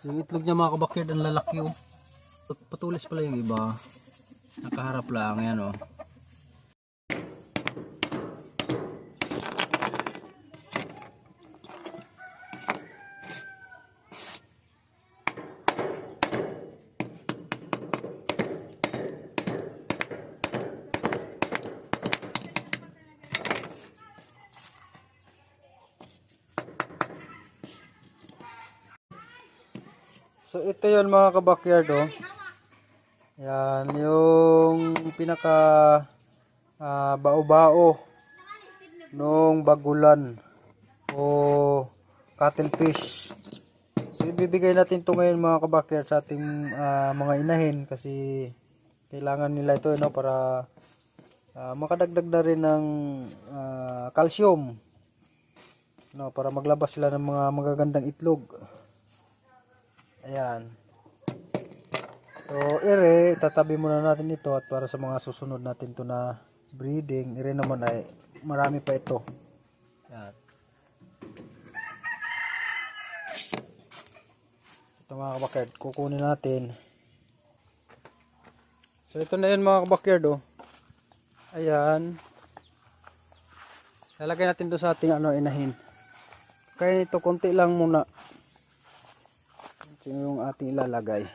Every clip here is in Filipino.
Yung itlog niya mga kabakyard, ang lalaki oh. Patulis pala yung iba. Nakaharap lang, yan oh. So ito yon mga kabakyard oh. Yan yung pinaka ah, bao-bao nung bagulan o cuttlefish. So ibibigay natin to ngayon mga kabakyard sa ating ah, mga inahin kasi kailangan nila ito no para ah, makadagdag na rin ng ah, calcium no para maglabas sila ng mga magagandang itlog. Ayan. So, ire, tatabi muna natin ito at para sa mga susunod natin to na breeding, ire naman ay marami pa ito. Ayan. Ito mga kabakyard, kukunin natin. So, ito na yun mga kabakyard oh. Ayan. Lalagay natin to sa ating ano, inahin. Kaya nito, konti lang muna. Ito yung ating ilalagay.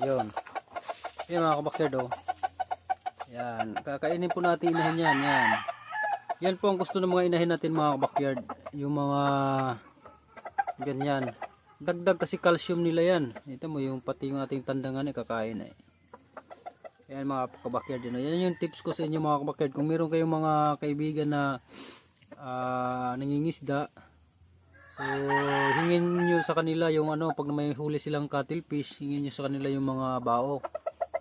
Yun. Yan mga kabakyard oh. Yan. Kakainin po natin inahin yan. Yan. Yan po ang gusto ng mga inahin natin mga kabakyard. Yung mga ganyan. Dagdag kasi calcium nila yan. Ito mo yung pati yung ating tandangan ay kakain eh. Yan mga kabakyard yun. Yan yung tips ko sa inyo mga kabakyard. Kung meron kayong mga kaibigan na ah, nangingisda, so hingin nyo sa kanila yung ano, pag may huli silang cuttlefish, hingin nyo sa kanila yung mga bao.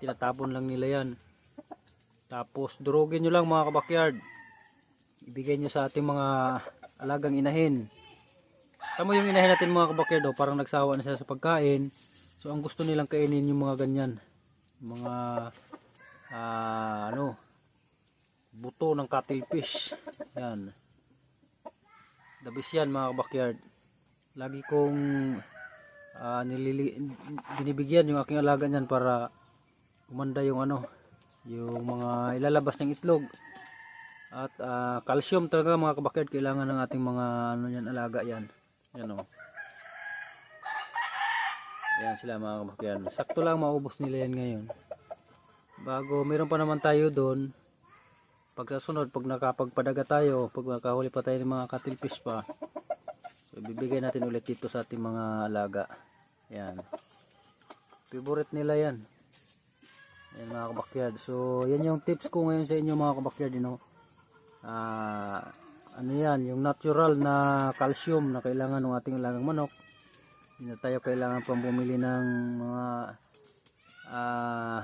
Tinatapon lang nila yan. Tapos durugin nyo lang mga kabakyard. Ibigay nyo sa ating mga alagang inahin. Tamo yung inahin natin mga kabakyard oh, parang nagsawa na sila sa pagkain. So ang gusto nilang kainin yung mga ganyan. Mga ah, ano buto ng cuttlefish. Yan. Dabis yan mga kabakyard. Lagi kong ah, nilili binibigyan yung aking alaga niyan para kumanda yung ano yung mga ilalabas ng itlog at ah, calcium talaga mga kabakyard kailangan ng ating mga ano yan alaga yan yan o yan sila mga kabakyard sakto lang maubos nila yan ngayon. Bago meron pa naman tayo doon. Pag sa sunod pag nakapagpadaga tayo pag nakahuli pa tayo ng mga cuttlefish pa so ibibigay natin ulit dito sa ating mga alaga. Yan. Favorite nila yan. Yan mga kabakyard so yan yung tips ko ngayon sa inyo mga kabakyard you know? ah ano yan yung natural na calcium na kailangan ng ating alagang manok. Hindi tayo kailangan pang bumili ng mga ah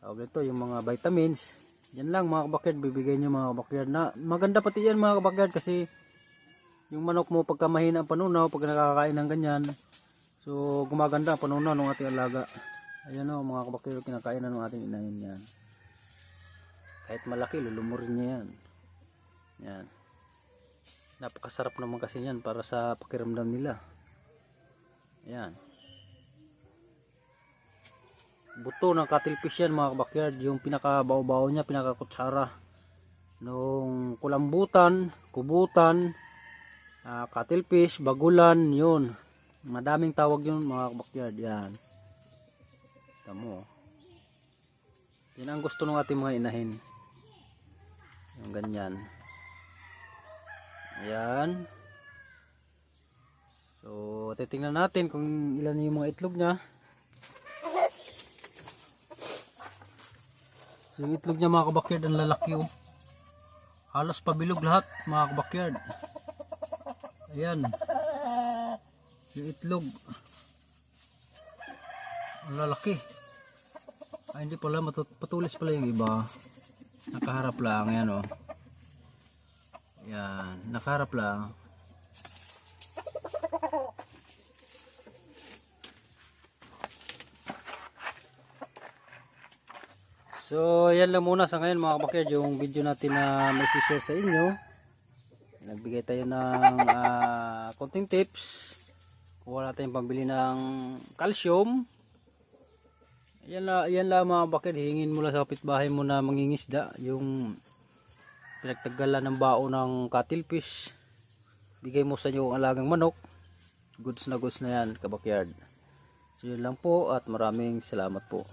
tawag ito yung mga vitamins. Yan lang mga kabakyard bibigay nyo mga kabakyard na maganda pati yan mga kabakyard kasi yung manok mo pagka mahina ang panunaw pag nakakain ng ganyan so gumaganda ang panunaw ng ating alaga. Ayan o mga kabakyard kinakain na ng ating inahin yan. Kahit malaki lulumurin niya yan yan. Napakasarap naman kasi yan para sa pakiramdam nila. Yan. Buto ng cuttlefish yan mga kabakyard yung pinaka baw niya pinaka kutsara nung kulambutan kubutan ah, cuttlefish bagulan yun. Madaming tawag yun mga kabakyard yan. Tamo yan ang gusto ng ating mga inahin. Yung ganyan Ayan. So, titingnan natin kung ilan yung mga itlog niya. So, yung itlog niya mga kabakyard, ang lalaki oh. Halos pabilog lahat mga kabakyard. Ayan. Yung itlog. Ang lalaki. Ay, hindi pala, patulis pala yung iba. Nakaharap lang, yan oh. Yan, nakaharap lang. So, yan lang muna sa ngayon mga kabakyad yung video natin na may share sa inyo. Nagbigay tayo ng uh, konting tips. Kuha natin pambili ng calcium. Yan, la, yan lang mga kabakyad. Hingin mula sa kapitbahay mo na mangingisda yung pinagtagalan ng bao ng cuttlefish. Bigay mo sa inyo ang alagang manok. Goods na goods na yan, kabakyard. So, yun lang po at maraming salamat po.